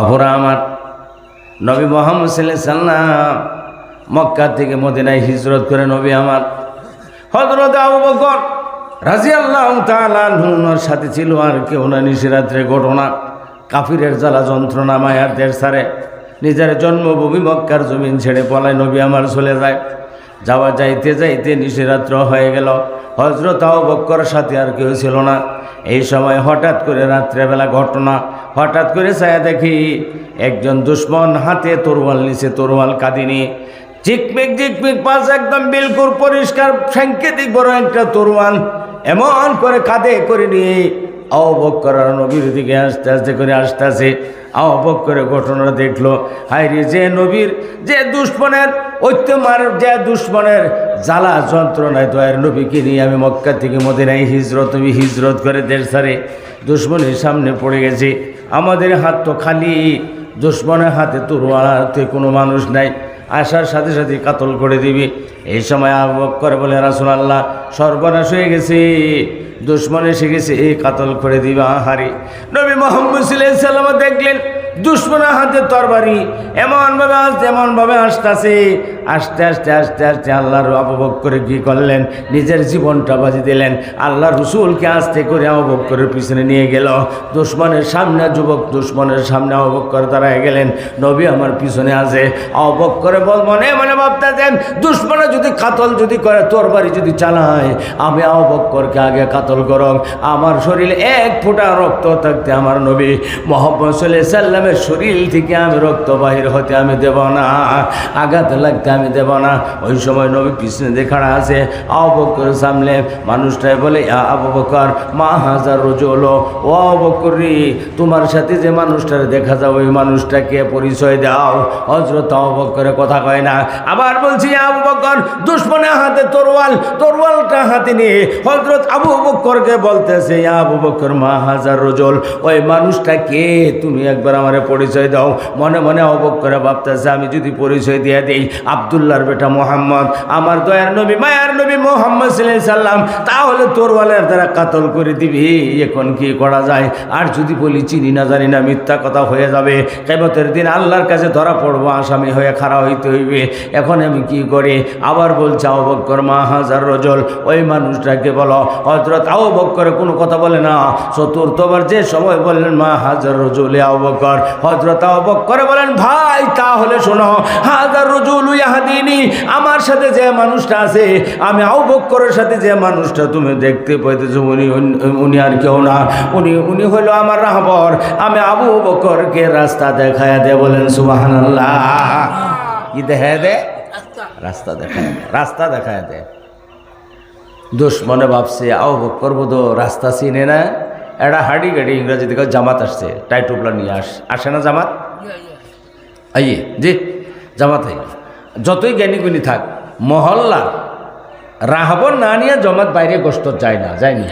অপরা আমার নবী মোহাম্মদ সাল্লাম মক্কা থেকে মদিনায় হিজরত করে নবী আমার। হজরত আবু বকর রাজি আল্লাহ সাথে ছিল আর কেউ না, নিশিরাত্রে ঘটনা। কাফিরের জ্বালা যন্ত্রণা মায়ার দেড় সারে নিজের জন্মভূমি মক্কার জমিন ছেড়ে পলায়, নবী আমার চলে যায়। যাওয়া যাইতে যাইতে নিশিরাত্র হয়ে গেল। হজরত বক্কর সাথে আর কেউ ছিল না। এই সময় হঠাৎ করে রাত্রেবেলা ঘটনা। হঠাৎ করে ছায়া দেখি একজন দুশ্মন হাতে তরোয়াল নিচে তরোয়াল কাঁদিনি। ঝিকমিক ঝিকমিক, পাশ একদম বিলকুল পরিষ্কার, সাংকেতিক বড় একটা তরোয়াল এমন করে কাঁধে করে নিয়ে আহ্বক করার নবীর দিকে আস্তে আস্তে করে আসতে আসে আহ্বক করে ঘটনা দেখল হাইরে যে নবীর, যে দুশ্মনের ঐত্যমার যে দুশ্মনের জ্বালা যন্ত্রণায় দয়ের নবীকে নিয়ে আমি মক্কা থেকে মদিনায় হিজরত, আমি হিজরত করে দেশ সারে দুশ্মনের সামনে পড়ে গেছে। আমাদের হাত তো খালি, দুশ্মনের হাতে তোরওয়ালাতে কোনো মানুষ নাই। আসার সাথে সাথে কাতল করে দিবি। এই সময় আবক করে বলে রাসুল আল্লাহ সর্বনাশ হয়ে গেছে। দুশ্মন এসে গেছে, এই কাতল করে দিবা হারি নবী মোহাম্মদ সাল্লাম দেখলেন দুশ্মনের হাতে তরবারি এমনভাবে আসতে এমনভাবে আসতেছে। আস্তে আস্তে আস্তে আস্তে আল্লাহর অপভোগ করে কি করলেন? নিজের জীবনটা বাজি দিলেন। আল্লাহ রসুলকে আস্তে করে অবভোগ করে পিছনে নিয়ে গেল। দুশ্মনের সামনে যুবক, দুশ্মনের সামনে অবভোগ করে দাঁড়ায় গেলেন। নবী আমার পিছনে আছে। অবভোগ করে বল, মনে মনে ভাবতেছেন, দুশ্মনে যদি কাতল যদি করে, তরবারি যদি চালায়, আমি অবক্করকে আগে কাতল করং আমার শরীরে এক ফোঁটা রক্ত থাকতে আমার নবী মোহাম্মদ সাল্লাহ সাল্লামের শরীর থেকে আমি রক্ত বাহির হতে আমি দেব না, আঘাত লাগতে আমি দেব না। ওই সময় নবী পিছনে দেখাড়া আছে অবক্কর সামলে মানুষটাই বলে, "ইয়া আবু বকর, মা হাজার রোজল, ও অবকরি তোমার সাথে যে মানুষটার দেখা যাও ওই মানুষটাকে পরিচয় দাও। হজরত অবকরে কথা কয় না। আবার বলছি, "ইয়া আবু বকর, দুশ্মনের হাতে তরোয়াল, তরোয়ালটা হাতে নিয়ে হজরত আবু বকরকে বলতেছে, "ইয়া আবু বকর, মা হাজার রোজল, ওই মানুষটা কে তুমি একবার আমারে পরিচয় দাও, মনে মনে অবক ভাবতেছে, আমি যদি পরিচয় দিয়ে দিই, আবদুল্লাহর বেটা মোহাম্মদ, আমার দয়ার নবী, মায়ার নবী মোহাম্মদ সাল্লাম, তাহলে তোরওয়ালের দ্বারা কাতল করে দিবি, এখন কি করা যায়? আর যদি বলি, চিনি না, জানি না, মিথ্যা কথা হয়ে যাবে কেবতের দিন আল্লাহর কাছে ধরা পড়ব, আসামি হয়ে খাড়া হইতে হইবে, এখন আমি কি করি? আবার বলছে আবক্কর মা হাজার রজল, ওই মানুষটাকে বলো হজরত আবক্করে কোনো কথা বলে না, চতুর্থবার যে সময় বললেন, মা হাজার রজুলে আবক্কর হজরত আবক্করে বলেন ভাই তাহলে শোনো হাজার রজুল ইয়াহাদিনী আমার সাথে যে মানুষটা আছে আমি আবক্করের সাথে যে মানুষটা তুমি দেখতে পাইতেছো উনি উনি আর কেউ না। উনি উনি হলো আমার রাহবর। আমি আবু বকরকে রাস্তা দেখায় দে বলেন সুবাহান কি দেখায় দে? রাস্তা। দেখায় দে রাস্তা দেখায় দে। দুশ্মনে ভাবছে আও বকর বোধ রাস্তা চিনে না? একটা হাডি গাড়ি ইংরাজি থেকে জামাত আসছে। টাই নিয়ে আস আসে না জামাত? আইয়ে, জি, জামাত আই যতই জ্ঞানী গুণী থাক, মহল্লা রাহাবর না নিয়ে জমাত বাইরে গোস্ত যায় না যায় না?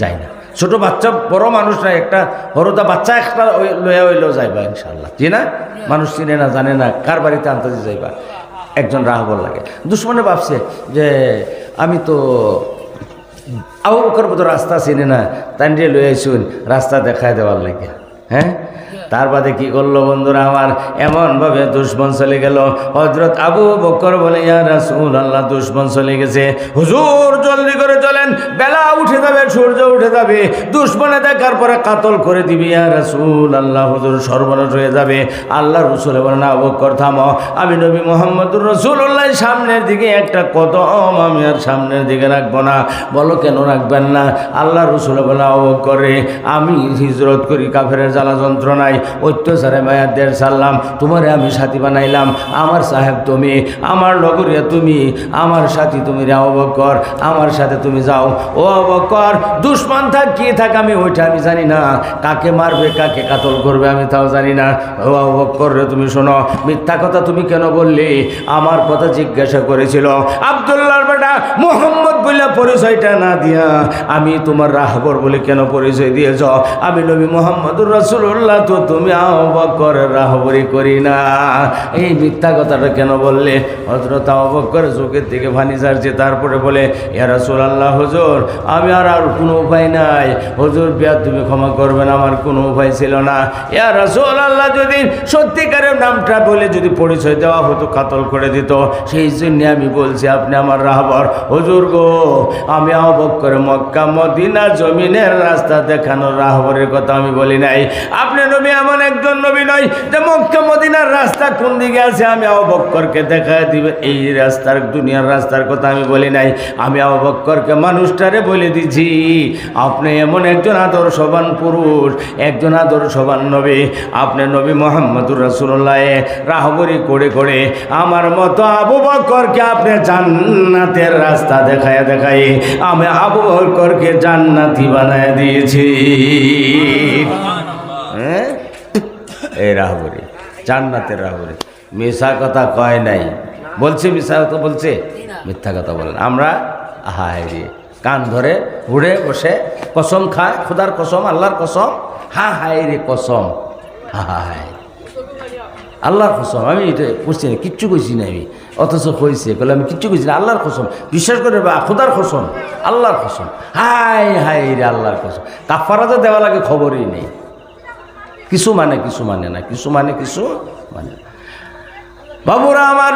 যায় না। ছোট বাচ্চা, বড় মানুষরা একটা হরদা বাচ্চা একটা লয়া হইলেও যাইবা ইনশাল্লাহ জি না? মানুষ চিনে না, জানে না, কার বাড়িতে আনতে যাইবা? একজন রাহবর লাগে। দুশ্মনে ভাবছে যে, আমি তো আবু বকর মতো রাস্তা চিনে না তাই নিয়ে লয়ে আসুন রাস্তা দেখায় দেওয়ার লাগে। হ্যাঁ? তার বাদে কি করল বন্ধুরা আমার? এমনভাবে দুশ্মন চলে গেল। হজরত আবু বকর বলে রাসূল আল্লাহ দুশ্মন চলে গেছে। হুজুর, জলদি করে চলেন। বেলা উঠে যাবে, সূর্য উঠে যাবে। দুশ্মনে দেখার পরে কাতল করে দিবি। ইয়া রাসূল আল্লাহ হুজুর সর্বনাশ হয়ে যাবে। আল্লাহ রসুল বলেন আবু বকর, থামো। আমি নবী মোহাম্মদুর রসুল্লাহ সামনের দিকে একটা কদম আমি আর সামনের দিকে রাখব না। বলো কেন রাখবেন না? আল্লাহ রসুল বলে আবু করে আমি হিজরত করি কাফের জ্বালা যন্ত্রণায় অত্যাচারে মায়াদের সাল্লাম, তোমারে আমি সাথী বানাইলাম। আমার সাহেব তুমি, আমার লগরিয়া তুমি, আমার সাথী তুমি রে অবকর, আমার সাথে তুমি যাও। ও অবকর, দুশ্মন থাক, কি থাক আমি ওইটা আমি জানি না। কাকে মারবে, কাকে কাতল করবে আমি তাও জানি না। ও অবকর রে তুমি শোনো, মিথ্যা কথা তুমি কেন বললি? আমার কথা জিজ্ঞাসা করেছিল, আবদুল্লাহর বেটা মোহাম্মদ বলে পরিচয়টা না দিয়া আমি তোমার রাহবর বলে কেন পরিচয় দিয়েছ? আমি নবী মোহাম্মদুর রসুল্লাহ তো তুমি আবু বকরের রাহবরি করি না। এই মিথ্যা কথাটা কেন বললে? হজরত আবু বকর চোখের থেকে ভানি ছাড়ছে তারপরে বলে, ইয়া রসুল আল্লাহ হজুর, আমি আর আর কোনো উপায় নাই। হজুর বিয়া তুমি ক্ষমা করবেন আমার কোনো উপায় ছিল না। ইয়া রসুল আল্লাহ যদি সত্যিকারের নামটা বলে যদি পরিচয় দেওয়া হতো, কাতল করে দিত। সেই জন্য আমি বলছি, আপনি আমার রাহবর। হজুর গো আমি আহ্বক করে মক্কা, মদিনা জমিনের রাস্তা দেখানোর রাহবরের কথা আমি বলি নাই। আপনি নবী এমন একজন নবী নয় যে মক্কা, মদিনার রাস্তা কোন দিকে আছে, আমি আহ্বক্করকে দেখা দিবে। এই রাস্তার, দুনিয়ার রাস্তার কথা আমি বলি নাই। আমি আহ্বক্করকে মানুষটারে বলে দিছি, আপনি এমন একজন আদর্শবান পুরুষ, একজন আদর্শবান নবী। আপনি নবী মোহাম্মদুর রসুল্লাহ রাহবরি করে করে আমার মতো আবু বকরকে আপনি জান্নাতের রাস্তা দেখায় দেখাই, আমি আবু বকরকে জান্নাতি বানায় দিয়েছি। হ্যাঁ? এই রাহবরি, জান্নাতের রাহবরি মিশা কথা কয় নাই। বলছে মিশা কথা বলছে? মিথ্যা কথা বলেন আমরা, হায় কান ধরে উড়ে বসে কসম খায়, খুদার কসম, আল্লাহর কসম, হা হায় রে কসম, হা হায়। আল্লাহর কসম, আমি এটা করছি না, কিচ্ছু কইছি না আমি। অথচ কইছে বলে আমি কিচ্ছু কইছি না, আল্লাহর কসম। বিশ্বাস করে বা খোদার কসম, আল্লাহর কসম। হাই হাই রে আল্লাহর কসম। কাফারা তো দেওয়া লাগে খবরই নেই। কিছু মানে কিছু মানে না, কিছু মানে কিছু মানে। বাবুরা আমার,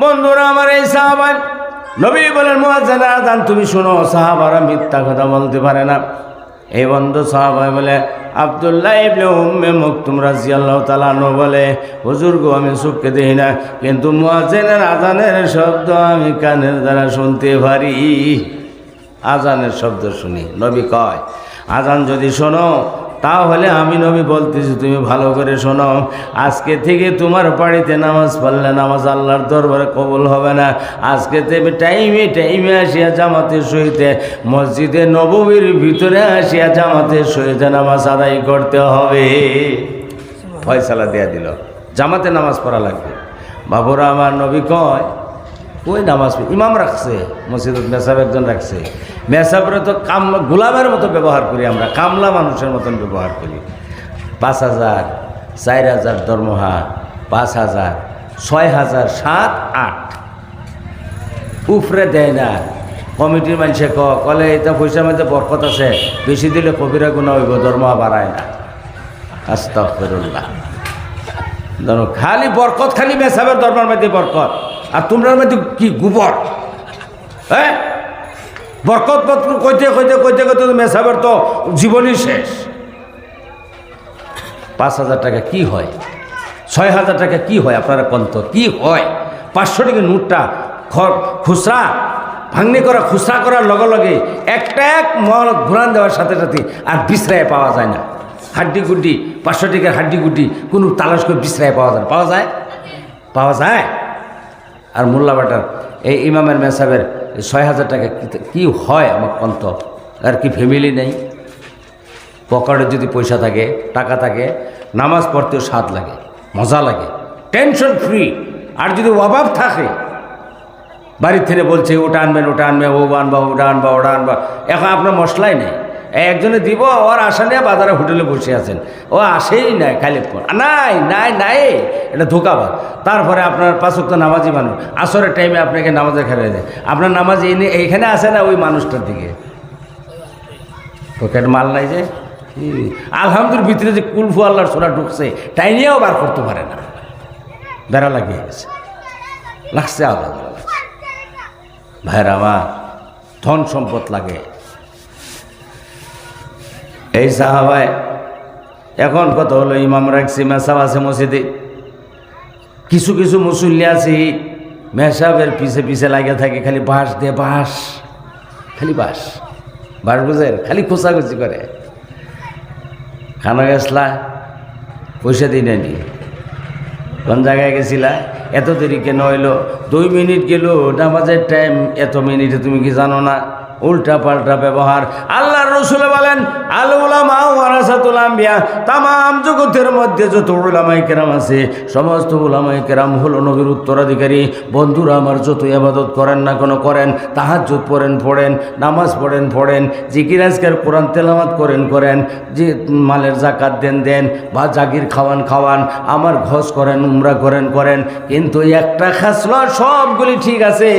বন্ধুরা আমার, এই সাহাবান, নবী বলেন মহাজানা আদান তুমি শোনো, সাহাবারা মিথ্যা কথা বলতে পারে না। এই বন্ধু সাহাবাই বলে আবদুল্লাহ ইবনে উম্মে মকতুম রাজিয়াল্লাহু তাআলা আনহু বলে, হুজুর গো, আমি চোখকে দেখি না, কিন্তু মুয়াজ্জিনের আজানের শব্দ আমি কানের দ্বারা শুনতে পারি। আজানের শব্দ শুনি। নবী কয় আজান যদি শোনো তাহলে আমি নবী বলতেছি তুমি ভালো করে শোনো আজকে থেকে তোমার বাড়িতে নামাজ পড়লে নামাজ আল্লাহর দরবারে কবুল হবে না। আজকে থেকে টাইমে টাইমে আসিয়া জামাতে সহিতে মসজিদে নবমীর ভিতরে আসিয়া জামাতে সহিতে নামাজ আদায় করতে হবে। ফয়সালা দেয়া দিল। জামাতে নামাজ পড়া লাগবে। বাবুরা আমার নবী কয় ওই নামাজ ইমাম রাখছে, মসজিদত মেসাব একজন রাখছে। মেসাবরে তো কামলা, গোলামের মতো ব্যবহার করি আমরা, কামলা মানুষের মতন ব্যবহার করি। পাঁচ হাজার, চার হাজার দরমহা, পাঁচ হাজার, ছয় হাজার, সাত, আট। উফরে দেয় না। কমিটির মানুষে কলে এটা পয়সা মধ্যে বরকত আছে, বেশি দিলে কবিরা গুণা হইব, দরমহা বাড়ায় না। আস্তাগফিরুল্লাহ। ধরো, খালি বরকত, খালি মেসাবের দরবার মধ্যে বরকত। আর তোমরা মধ্যে কি গোবর? হ্যাঁ? বরকত কইতে কইতে কইতে কইতে তো মেসাবের তো জীবনই শেষ। পাঁচ হাজার টাকা কি হয়? ছয় হাজার টাকা কি হয় আপনারা কন্ত কি হয়? পাঁচশো টাকা নোটটা খুচরা, ভাঙনি করা, খুচরা করার লগে লগে একটা এক মল ঘুরান দেওয়ার সাথে সাথে আর বিশ্রায় পাওয়া যায় না। হাড্ডি গুড্ডি, পাঁচশো টাকার হাড্ডি গুড্ডি কোনো তালাশ করে বিশ্রায় পাওয়া যায়। পাওয়া যায়? পাওয়া যায়? আর মোল্লা বাটার এই ইমামের মেসাবের ছয় হাজার টাকা কি- কি হয় আমার অন্ত? আর কি ফ্যামিলি নেই? পকেটে যদি পয়সা থাকে, টাকা থাকে, নামাজ পড়তেও স্বাদ লাগে, মজা লাগে টেনশন ফ্রি আর যদি অভাব থাকে, বাড়ির থেকে বলছে, ওটা আনবেন, ওটা আনবে ও আনবা, ওটা আনবা ওটা আনবা। এখন আপনার মশলাই নেই। একজনে দিব ওর আশা নিয়ে বাজারে হোটেলে বসে আছেন। ও আসেই নাই খালি। নাই নাই নাই এটা ধোকাবাদ তারপরে আপনার পাঁচক তো নামাজি মানুষ। আসরের টাইমে আপনাকে নামাজে খেলে দেয়। আপনার নামাজ এনে এইখানে আসে না ওই মানুষটার দিকে। পকেট মাল নাই যে ই, আলহামদুর ভিতরে যে কুলফু আল্লাহর সোনা ঢুকছে তাই নিয়েও বার করতে পারে না। বেড়া লাগিয়ে গেছে। লাগছে আল্লাহ ভাইরা আমার ধন সম্পদ লাগে। এই সাহাবায়, এখন কত হলো ইমাম রাখছি মেসাব আছে মসজিদে? কিছু কিছু মুসল্লি আছে, মেসাবের পিছে পিছে লাগে থাকে, খালি বাঁশ দিয়ে বাঁশ, খালি বাঁশ। বাঁশ বুঝেন? খালি খোঁচাখুচি করে। খানা গেছলা? পয়সা দিই নানি কোন জায়গায় গেছিলা? এত দেরি কেন হইল? দুই মিনিট গেল, নামাজের টাইম এত মিনিটে তুমি কি জানো না? উল্টা পাল্টা ব্যবহার। আল্লাহ রসুল বলে বলেন তাম জগতের মধ্যে যত উলামাই কেরাম আছে, সমস্ত উলামাই কেরাম হলো নবীর উত্তরাধিকারী। বন্ধুরা আমার যত ইবাদত করেন না কোনো করেন তাহার তাহাজ্জুদ পড়েন পড়েন, নামাজ পড়েন পড়েন, জিকির আজকের কোরআন তেলাওয়াত করেন করেন, যে মালের জাকাত দেন দেন, বা জাগির খাওয়ান খাওয়ান, আমার ঘস করেন, উমরা করেন করেন, কিন্তু একটা খাসলত সবগুলি ঠিক আছে,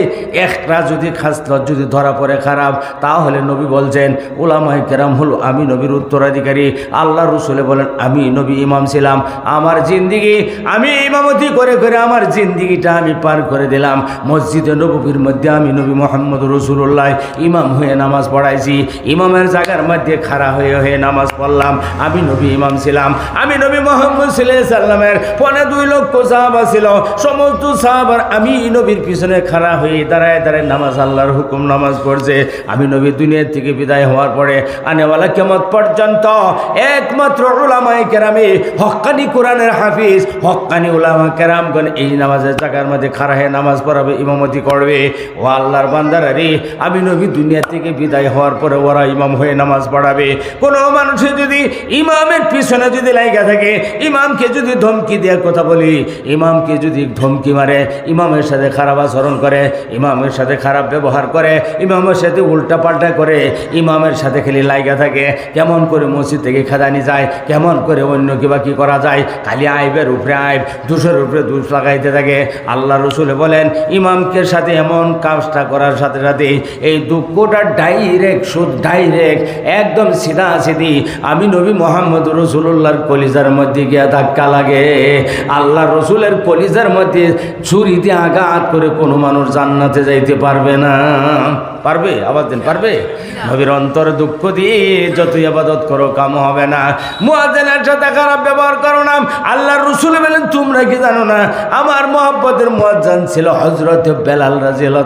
একটা যদি খাসলত যদি ধরা পড়ে খারাপ, তাহলে নবী বলছেন ওলামাই কেরাম হলো, আমি নবীর উত্তরাধিকারী। আল্লাহ রসুলে বলেন, আমি নবী ইমাম ছিলাম। আমার জিন্দিগি, আমি ইমামতি করে করে আমার জিন্দিগিটা আমি পার করে দিলাম। মসজিদে নবীর মধ্যে আমি নবী মোহাম্মদ রসুল্লাহ ইমাম হয়ে নামাজ পড়াইছি। ইমামের জায়গার মধ্যে খাড়া হয়ে হয়ে নামাজ পড়লাম। আমি নবী ইমাম ছিলাম। আমি নবী মোহাম্মদ সাল্লামের পনে দুই লক্ষ সাহাবা ছিল। সমস্ত সাহাবার আমি নবীর পিছনে খাড়া হয়ে দাঁড়ায় দাঁড়ায় নামাজ, আল্লাহর হুকুম নামাজ পড়ছে। আমি নবী দুনিয়ার থেকে বিদায় হওয়ার পরে আনেওয়ালা কেমত পর্যন্ত একমাত্র ওলামাই কেরামে হক্কানি কোরআনের হাফিজ, হক্কানি ওলামা কেরামগণ এই নামাজের জায়গার মধ্যে খাড়া হয়ে নামাজ পড়াবে, ইমামতি করবে। ও আল্লাহর বান্দারা আমি নবী দুনিয়া থেকে বিদায় হওয়ার পরে ওরা ইমাম হয়ে নামাজ পড়াবে। কোনো মানুষে যদি ইমামের পিছনে যদি লাইগা থাকে, ইমামকে যদি ধমকি দেওয়ার কথা বলি, ইমামকে যদি ধমকি মারে, ইমামের সাথে খারাপ আচরণ করে, ইমামের সাথে খারাপ ব্যবহার করে, ইমামের সাথে উল্টা পাল্টা করে, ইমামের সাথে খেলে লাইগা থাকে, কেমন করে মসজিদ থেকে খেদানি যায়, কেমন করে অন্য কিবা কি করা যায়, খালি আইবের উপরে আইব দুশোর উপরে দুশ লাগাইতে থাকে। আল্লাহ রসুলে বলেন ইমামকে সাথে এমন কাজটা করার সাথে সাথে এই দুঃখটা ডাইরেক্ট, সুদ ডাইরেক্ট, একদম সিধা সিধি আমি নবী মোহাম্মদ রসুল্লাহর কলিজার মধ্যে গিয়া ধাক্কা লাগে। আল্লাহ রসুলের কলিজার মধ্যে ছুরি দিয়ে আঘাত করে কোনো মানুষ জান্নাতে যাইতে পারবে না। পারবে? আবার দিন, পারবে? নবীর অন্তরে দুঃখ দিয়ে যতই আবাদত করো কাম হবে না। মুয়াজ্জিনের সাথে খারাপ ব্যবহার করো না। আল্লাহ রসুল বলেন, তোমরা কি জানো না, আমার মহব্বতের মুয়াজ্জান ছিল হজরত বেলাল রাজি আল্লাহ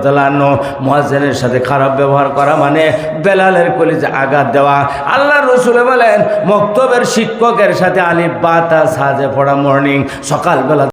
মুয়াজ্জিনের সাথে খারাপ ব্যবহার করা মানে বেলালের কলিজে আঘাত দেওয়া। আল্লাহ রসুল বলেন, মক্তবের শিক্ষকের সাথে আলিফ বাতা সাজে পড়া মর্নিং সকালবেলা